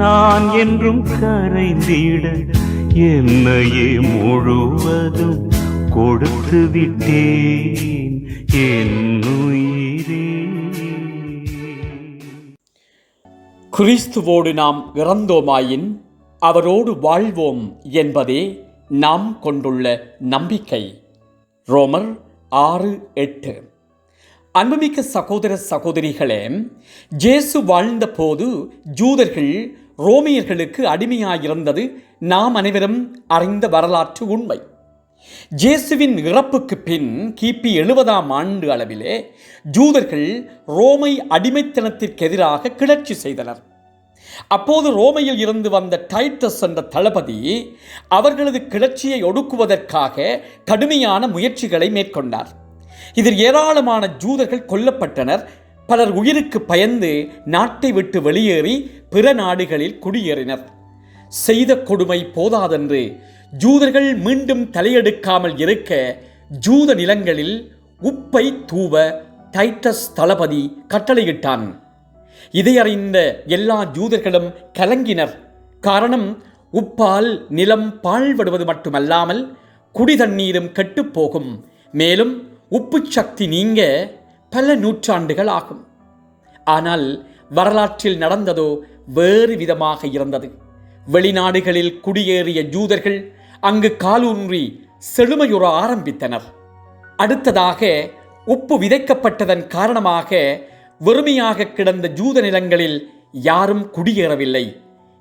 நான் என்றும் கரைந்திட என்னையே முழுவதும் கொடுத்து விட்டேன் என் கிறிஸ்துவோடு நாம் இறந்தோமாயின் அவரோடு வாழ்வோம் என்பதே நாம் கொண்டுள்ள நம்பிக்கை. ரோமர் ஆறு எட்டு. அன்புமிக்க சகோதர சகோதரிகளே ஜேசு வாழ்ந்தபோது ஜூதர்கள் ரோமியர்களுக்கு அடிமையாயிருந்தது நாம் அனைவரும் அறிந்த வரலாற்று உண்மை. ஜேசுவின் இறப்புக்கு பின் கிபி எழுபதாம் ஆண்டு அளவிலே ஜூதர்கள் ரோமை அடிமைத்தனத்திற்கு எதிராக கிளர்ச்சி செய்தனர். அப்போது ரோமையில் இருந்து வந்த டைட்டஸ் என்ற தளபதி அவர்களது கிளர்ச்சியை ஒடுக்குவதற்காக கடுமையான முயற்சிகளை மேற்கொண்டார். இதில் ஏராளமான ஜூதர்கள் கொல்லப்பட்டனர் பலர் உயிருக்கு பயந்து நாட்டை விட்டு வெளியேறி பிற நாடுகளில் குடியேறினர். செய்த கொடுமை போதாதென்று ஜூதர்கள் மீண்டும் தலையெடுக்காமல் இருக்க ஜூத நிலங்களில் உப்பை தூவ டைட்டஸ் தளபதி கட்டளையிட்டான். இதை அறிந்த எல்லா ஜூதர்களும் கலங்கினர். காரணம் உப்பால் நிலம் பாழ்படுவது மட்டுமல்லாமல் குடி தண்ணீரும் கெட்டுப்போகும் மேலும் உப்பு சக்தி நீங்க பல நூற்றாண்டுகள் ஆகும். ஆனால் வரலாற்றில் நடந்ததோ வேறு விதமாக இருந்தது. வெளிநாடுகளில் குடியேறிய ஜூதர்கள் அங்கு காலூன்றி செழுமையுற ஆரம்பித்தனர். அடுத்ததாக உப்பு விதைக்கப்பட்டதன் காரணமாக வெறுமையாக கிடந்த ஜூத நிலங்களில் யாரும் குடியேறவில்லை.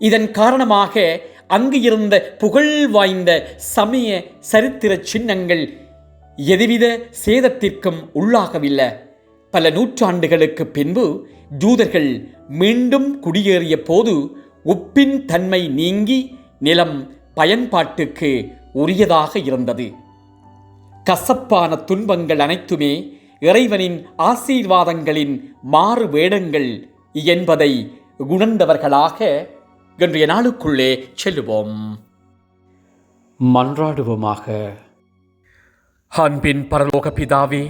இதன் காரணமாக அங்கு இருந்த புகழ் வாய்ந்த சமய சரித்திர சின்னங்கள் எதுவித சேதத்திற்கும் உள்ளாகவில்லை. பல நூற்றாண்டுகளுக்கு பின்பு ஜூதர்கள் மீண்டும் குடியேறிய போது உப்பின் தன்மை நீங்கி நிலம் பயன்பாட்டுக்கு உரியதாக இருந்தது. கசப்பான துன்பங்கள் அனைத்துமே இறைவனின் ஆசீர்வாதங்களின் மாறு வேடங்கள் என்பதை உணர்ந்தவர்களாக இன்றைய நாளுக்குள்ளே செல்லுவோம். மன்றாடுவோமாக. அன்பின் பரலோக பிதாவே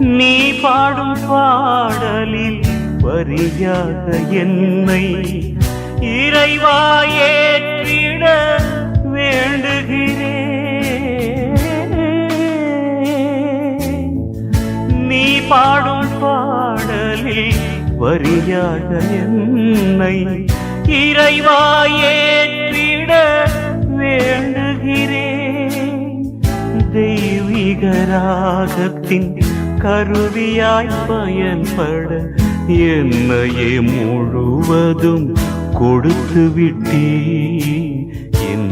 நீ பாடும் பாடலில் வரியாக என்னை இறைவா ஏற்றிட வேண்டுகிறேன் நீ பாடும் பாடலில் வரியாக என்னை இறைவா ஏற்றிட வேண்டுகிறேன் தெய்வீக ராகத்தின் கருவியாய் பயன்பட என்னையே முழுவதும் கொடுத்து விட்டே என்